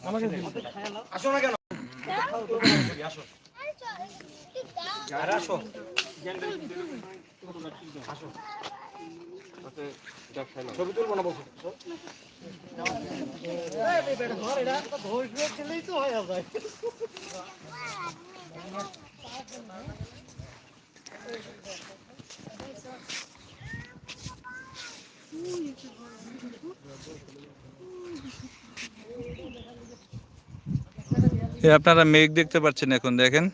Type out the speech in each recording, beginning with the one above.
আসো না কেন? আসো আরে আসো। আসো। ছবি তুলবো না বসো? এই আপনারা মেঘ দেখতে পাচ্ছেন এখন দেখেন।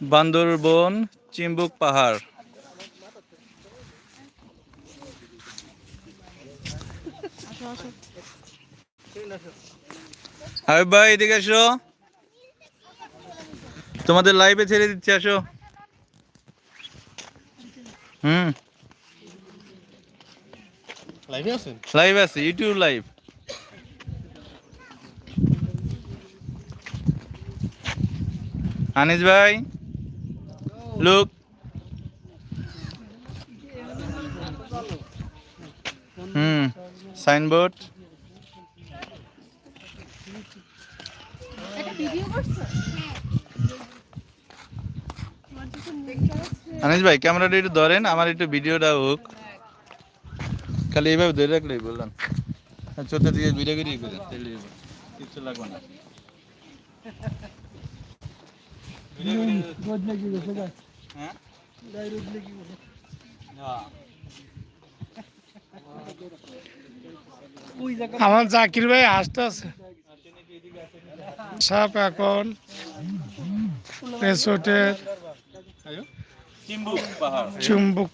বান্দরবন চিম্বুক পাহাড়। হাবিব ভাই এদিকে আসো তোমাদের লাইভে ছেড়ে দিচ্ছি আসো। হুম। লাইভে আছেন? লাইভ আছে ইউটিউব লাইভ আনিস ভাই। লুক হুম সাইনবোর্ড আনিস ভাই ক্যামেরাটা একটু ধরেন আমার একটু ভিডিওটা হোক। খালি এইভাবে ধরে রাখলেই বললাম। চোখে দিকে ভিডিও ভিডিও করে তাহলে হবে। কিচ্ছু লাগবে না। হ্যাঁ? আমার জাকির ভাই আসতে আছে। সাপ এখন রেসোর্টের চিম্বুক পাহাড়। চিম্বুক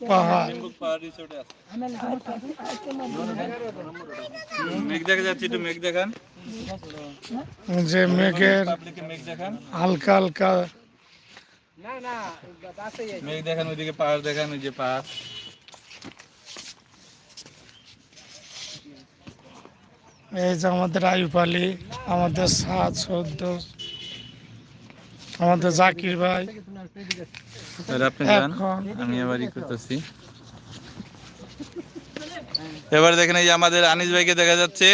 পাহাড় রিসোর্টে আছে মেঘ দেখা যাচ্ছে মেঘ দেখান। যে মেঘের পাবলিকে মেঘ মেঘ দেখান ওইদিকে পাহাড় দেখান ওই যে পাহাড়। এই যে আমাদের আয়ুব আলী আমাদের সাত সদ্য আমাদের জাকির ভাই। আর আপনি যান আমি আবার ই করতেছি। এবার দেখেন এই যে আমাদের আনিস ভাইকে দেখা যাচ্ছে।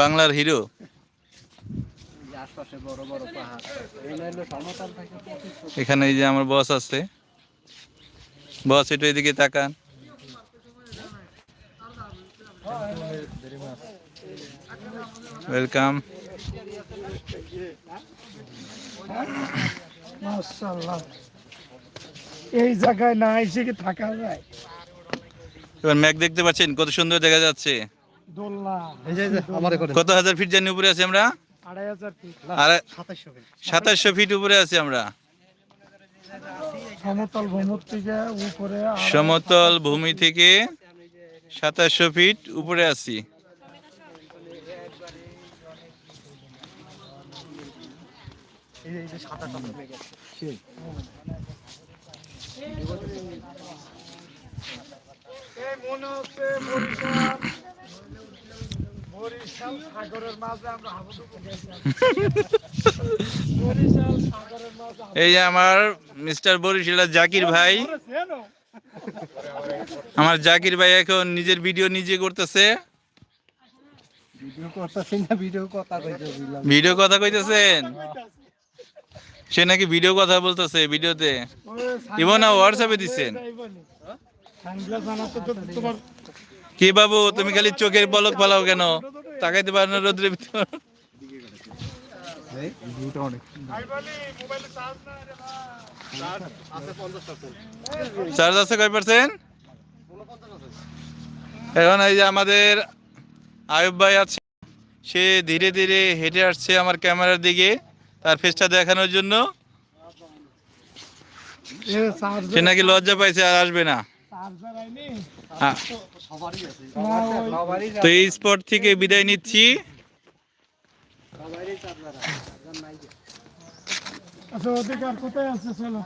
বাংলার হিরো। এখানে এই যে আমার বস আছে। বস একটু এদিকে তাকান। ওয়েলকাম। এই জায়গায় না এসে কি থাকা যায়? এবার ম্যাক দেখতে পাচ্ছেন কত সুন্দর দেখা যাচ্ছে। দোলনা। এই যে আমারে করে কত হাজার ফিট জানি উপরে আছি আমরা? আড়াই হাজার ফিট আর 2700 ফিট সাতাশশো ফিট উপরে আছি আমরা। সমতল ভূমুর থেকে উপরে সমতল ভূমি থেকে সাতাশশো ফিট উপরে আছি। এই যে- এই যে 2700 ফিট সেই এই মনে হচ্ছে এই যে আমার মিস্টার বরিশালের জাকির ভাই। আমার জাকির ভাই এখন নিজের ভিডিও নিজে করতেছে। ভিডিও করতেছি না ভিডিও কথা কইতে দিলাম। ভিডিও কথা কইতেছেন? সে নাকি ভিডিও কথা বলতেছে ভিডিওতে। ওই না হোয়াটসঅ্যাপে হয়ে তো তোমার কি বাবু তুমি খালি চোখের পলক পালাও কেন? তাকাইতে পারে না রোদ্রের ভিতর। এই ভিডিওটা অনেক আইবালি মোবাইলে চার্জ না রে ভাই আছে 50% চার্জ আছে কয় পার্সেন্ট এখন এই যে আমাদের আয়ুব ভাই আছে সে ধীরে ধীরে হেঁটে আসছে আমার ক্যামেরার দিকে তার ফেসটা দেখানোর জন্য। সে নাকি লজ্জা পাইছে আর আসবে না। তো এই স্পট থেকে বিদায় নিচ্ছি। আচ্ছা আর কোথায় আছে চলো?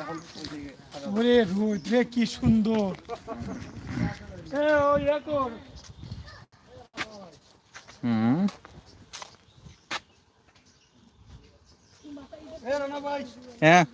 এখন ওইদিকে ওরে রোদ রে কি সুন্দর। হুম। হ্যাঁ।